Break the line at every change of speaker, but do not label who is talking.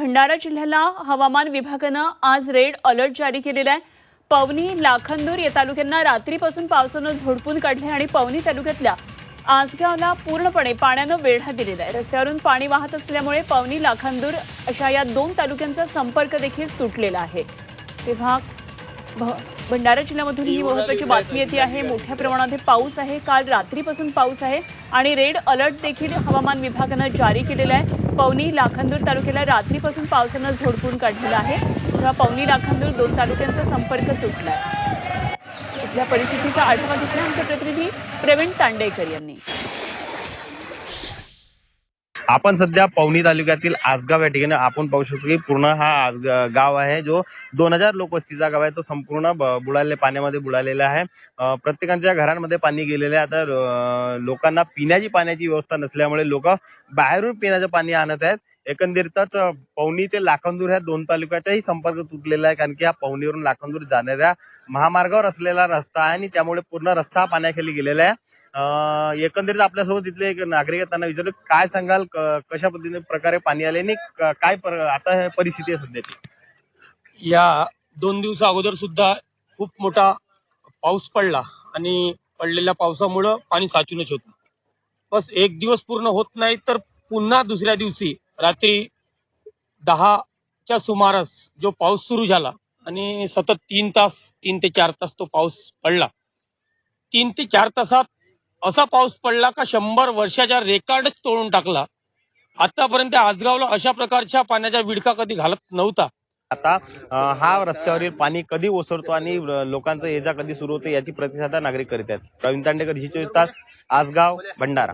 भंडारा जिल्ह्याला हवामान विभागानं आज रेड अलर्ट जारी केलेला आहे. पवनी लाखंदूर या तालुक्यांना रात्रीपासून पावसानं झोडपून काढले आणि पवनी तालुक्यातल्या आसगावला पूर्णपणे पाण्यानं वेढा दिलेला आहे. रस्त्यावरून पाणी वाहत असल्यामुळे पवनी लाखांदूर अशा या दोन तालुक्यांचा संपर्क देखील तुटलेला आहे. तेव्हा भंडारा जिल्ह्यामधून ही महत्वाची बातमी येते आहे. मोठ्या प्रमाणात पाऊस आहे. काल रात्रीपासून पाऊस आहे आणि रेड अलर्ट देखील हवामान विभागानं जारी केलेला आहे. पवनी लाखांदूर तालुक्याला रात्रीपासून पावसानं झोडपून काढलेला आहे. तेव्हा पवनी लाखांदूर दोन तालुक्यांचा संपर्क तुटला आहे इथल्या परिस्थितीचा आढावा घेतला आमचे प्रतिनिधी प्रवीण तांडेकर यांनी.
आपण सध्या पवनी तालुक्यातील आसगाव या ठिकाणी आपण पाहू शकतो की पूर्ण हा आज गाव आहे जो दोन हजार लोकवस्तीचा गाव आहे तो संपूर्ण बुडाले पाण्यामध्ये बुडालेला आहे. प्रत्येकाच्या घरांमध्ये पाणी गेलेलं आहे. आता लोकांना पिण्याची पाण्याची व्यवस्था नसल्यामुळे लोक बाहेरून पिण्याचं पाणी आणत आहेत. एकंदरीतच पवनी ते लाखांदूर ह्या दोन तालुक्याचाही संपर्क तुटलेला आहे. कारण की हा पवनीवरून लाखांदूर जाणाऱ्या महामार्गावर असलेला रस्ता आहे आणि त्यामुळे पूर्ण रस्ता हा पाण्याखाली गेलेला आहे. एकंदरीत आपल्यासोबत इथले एक नागरिक त्यांना विचारलं काय सांगाल? कशा पद्धतीने प्रकारे पाणी आले आणि काय आता हे परिस्थिती आहे सध्याची
या दोन दिवसा अगोदर सुद्धा खूप मोठा पाऊस पडला आणि पडलेल्या पावसामुळं पाणी साचूनच होतं. बस एक दिवस पूर्ण होत नाही तर पुन्हा दुसऱ्या दिवशी रात्री दहाच्या सुमारास जो पाऊस सुरू झाला आणि सतत तीन तास तीन ते चार तास तो पाऊस पडला. तीन ते चार तासात असा पाऊस पडला का शंभर वर्षाच्या रेकॉर्डच तोडून टाकला. आतापर्यंत आजगावला अशा प्रकारच्या पाण्याचा विडका कधी घालत नव्हता.
आता हा रस्त्यावरील पाणी कधी ओसरतो आणि लोकांचा लोकांचं ये जा कधी सुरू होते याची प्रतिसादा नागरिक करीत आहेत. प्रवीण तांडेकर ही तास आजगाव भंडारा.